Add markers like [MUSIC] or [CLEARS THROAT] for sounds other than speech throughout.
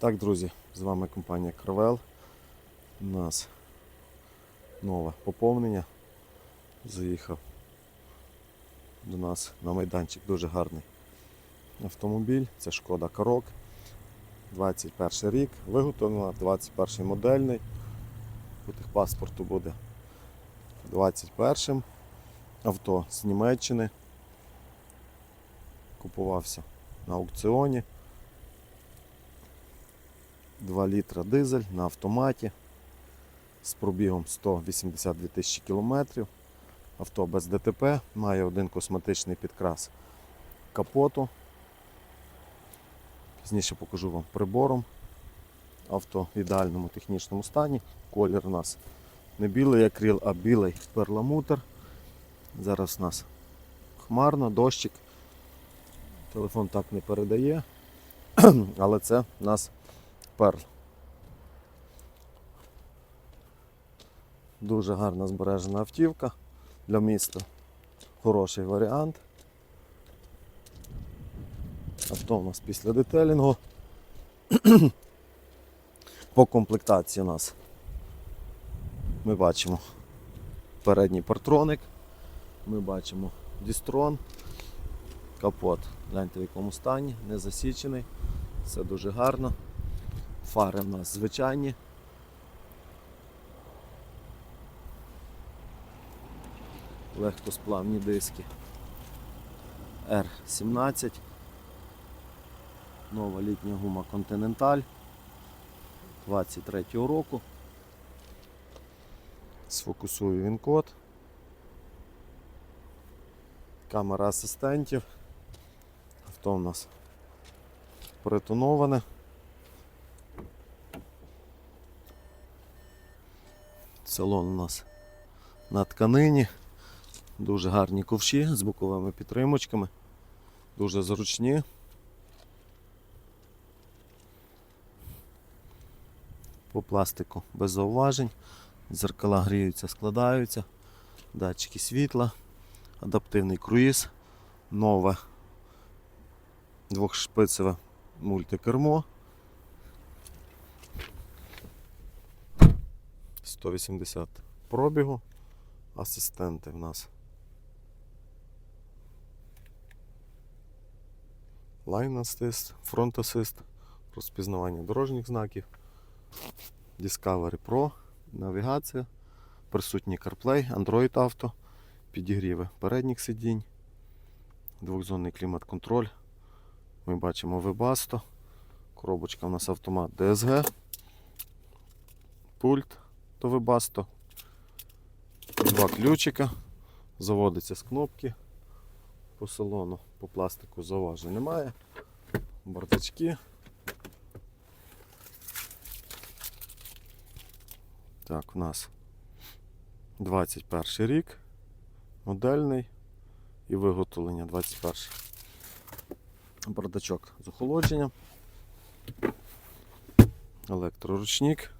Так, друзі, з вами компанія Кравел. У нас нове поповнення. Заїхав до нас на майданчик дуже гарний автомобіль. Це шкода Корок. 21 рік, виготовлена, 21 модельний. По техпаспорту буде 21-м. авто з Німеччини. Купувався на аукціоні. 2 літра дизель на автоматі з пробігом 182 тисячі кілометрів. Авто без ДТП, має один косметичний підкрас капоту. Пізніше покажу вам прибором. Авто в ідеальному технічному стані. Колір у нас не білий акрил, а білий перламутр. Зараз у нас хмарно, дощик. Телефон так не передає, [CLEARS THROAT] але це нас перл. Дуже гарна збережена автівка для міста. Хороший варіант. Авто у нас після детелінгу. [CLEARS THROAT] По комплектації у нас ми бачимо передній партроник, ми бачимо дістрон, капот. Гляньте в якому стані, не засічений, все дуже гарно. Фари в нас звичайні. Легкосплавні диски. R17. Нова літня гума Continental 23-го року. Сфокусую він код. Камера асистентів. Авто у нас притоноване. Салон у нас на тканині. Дуже гарні ковші з боковими підтримочками. Дуже зручні. По пластику без зауважень. Дзеркала гріються, складаються. Датчики світла, адаптивний круїз, нове двохшпицеве мультикермо. 180 пробігу. Асистенти в нас. Line Assist, Front Assist, розпізнавання дорожніх знаків, Discovery Pro, навігація, присутній CarPlay, Android Auto, підігріви передніх сидінь, двохзонний клімат-контроль. Ми бачимо Webasto, коробочка у нас автомат DSG, пульт до Webasto, два ключика, заводиться з кнопки. По салону, по пластику зауважень немає. Бардачки. Так, у нас 21 рік, модельний і виготовлення 21. Бардачок з охолодженням. Електроручник.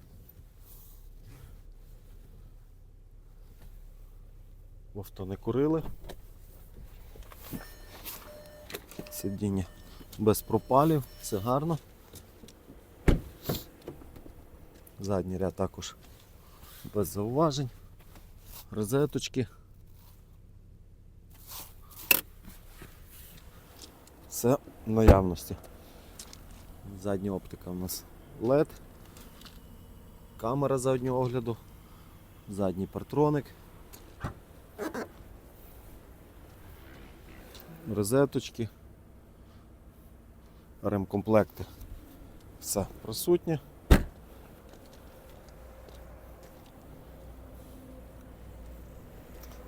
Авто не курили. Сидіння без пропалів, все гарно. Задній ряд також без зауважень. Розеточки. Все в наявності. Задня оптика у нас LED, камера заднього огляду, задній партроник. Розеточки, ремкомплекти. Все присутнє.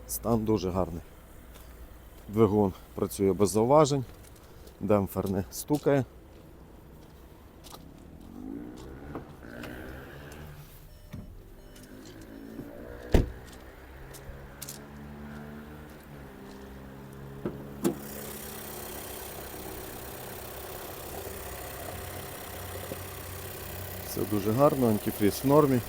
Стан дуже гарний. Двигун працює без зауважень, демпфер не стукає. Все дуже гарно, антифріз в нормі.